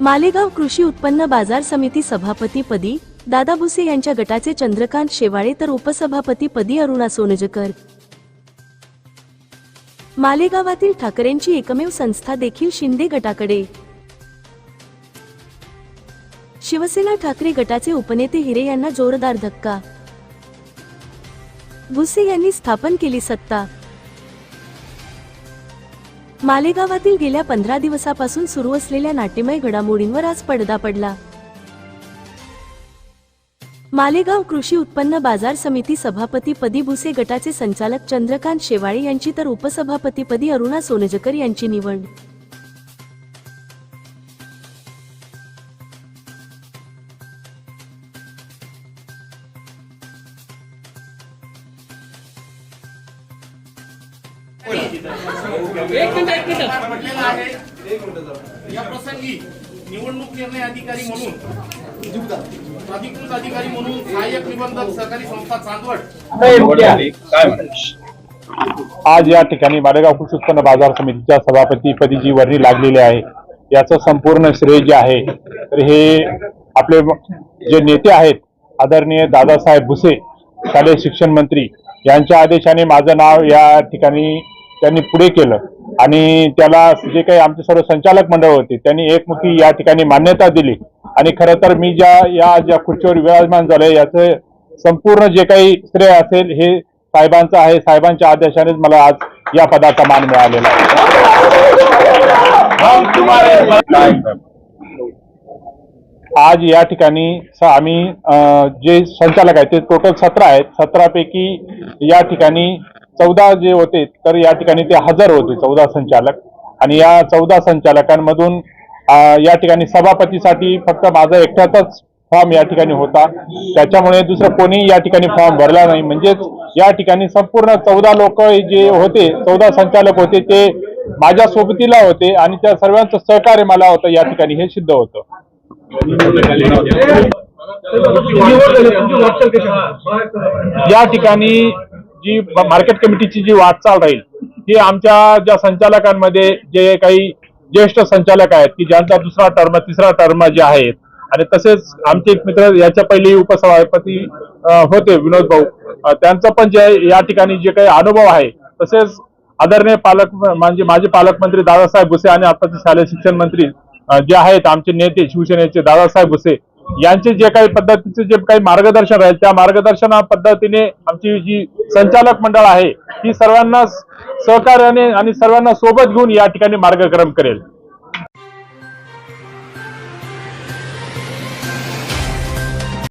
मालेगाव कृषी उत्पन्न बाजार समिती सभापतीपदी दादा भुसे यांच्या गटाचे चंद्रकांत शेवाळे तर उपसभापतीपदी अरुणा सोनजकर. मालेगावातील ठाकरेंची एकमेव संस्था देखील शिंदे गटाकडे. शिवसेना ठाकरे गटाचे उपनेते हिरे यांना जोरदार धक्का. भुसे यांनी स्थापन केली सत्ता. मालेगावातील गेल्या पंधरा दिवसापासून सुरू असलेल्या नाट्यमय घडामोडींवर आज पडदा पडला. मालेगाव कृषी उत्पन्न बाजार समिती सभापती पदी भुसे गटाचे संचालक चंद्रकांत शेवाळे यांची तर उपसभापतीपदी अरुणा सोनजकर यांची निवड. एक मिनिट एक मिनिट. म्हटलेलं आहे या प्रसंगी निवडणूक निर्णय अधिकारी म्हणून अधिकृत अधिकारी म्हणून सहाय्यक निबंधक सहकारी संस्था चांदवड. आज या ठिकाणी मालेगाव कृषी उत्पन्न बाजार समितीच्या सभापतीपदी जी वर्णी लागलेली आहे याचं संपूर्ण श्रेय जे आहे तर हे आपले जे नेते आहेत आदरणीय दादासाहेब भुसे शालेय शिक्षण मंत्री यांच्या आदेशाने माझं नाव या ठिकाणी त्यांनी पुढे केलं. आणि त्याला जे काही आमचे सर्व संचालक मंडळ होते त्यांनी एकमुखी या ठिकाणी मान्यता दिली. आणि खरं तर मी ज्या या ज्या खुर्चीवर विराजमान झालोय याचं संपूर्ण जे काही श्रेय असेल हे साहेबांचं आहे. साहेबांच्या आदेशानेच मला आज या पदाचा मान मिळालेला आहे. आज या ठिकाणी आम्ही जे संचालक आहेत ते टोटल सतरा आहेत. सतरा पैकी या ठिकाणी चौदा जे होते तर या ठिकाणी ते हजर होते चौदा संचालक. आणि या चौदा संचालकांमधून या ठिकाणी सभापतीसाठी फक्त माझा एकट्याचाच फॉर्म या ठिकाणी होता. त्याच्यामुळे दुसरं कोणी या ठिकाणी फॉर्म भरला नाही. म्हणजेच या ठिकाणी संपूर्ण चौदा लोक जे होते चौदा संचालक होते ते माझ्या सोबतीला होते आणि त्या सर्वांचं सहकार्य मला होतं या ठिकाणी हे सिद्ध होतं. या ठिकाणी जी मार्केट कमिटीची जी वाटचाल राहील ती आमच्या ज्या संचालकांमध्ये जे काही ज्येष्ठ संचालक आहेत की ज्यांचा दुसरा टर्म तिसरा टर्म जे आहेत आणि तसेच आमचे एक मित्र याच्या पहिले उपसभापती होते विनोद भाऊ त्यांचा त्यांचं पण जे या ठिकाणी जे काही अनुभव आहे तसेच आदरणीय पालक म्हणजे माझे पालकमंत्री दादासाहेब भुसे आणि आताचे शालेय शिक्षण मंत्री जे आहेत आमचे नेते शिवसेनेचे दादासाहेब भुसे यांचे जे काही पद्धतीचे जे काही मार्गदर्शन आहे त्या मार्गदर्शना पद्धतीने आमची जी संचालक मंडळ आहे ती सर्वांना सहकार्याने आणि सर्वांना सोबत घेऊन या ठिकाणी मार्गक्रम करेल.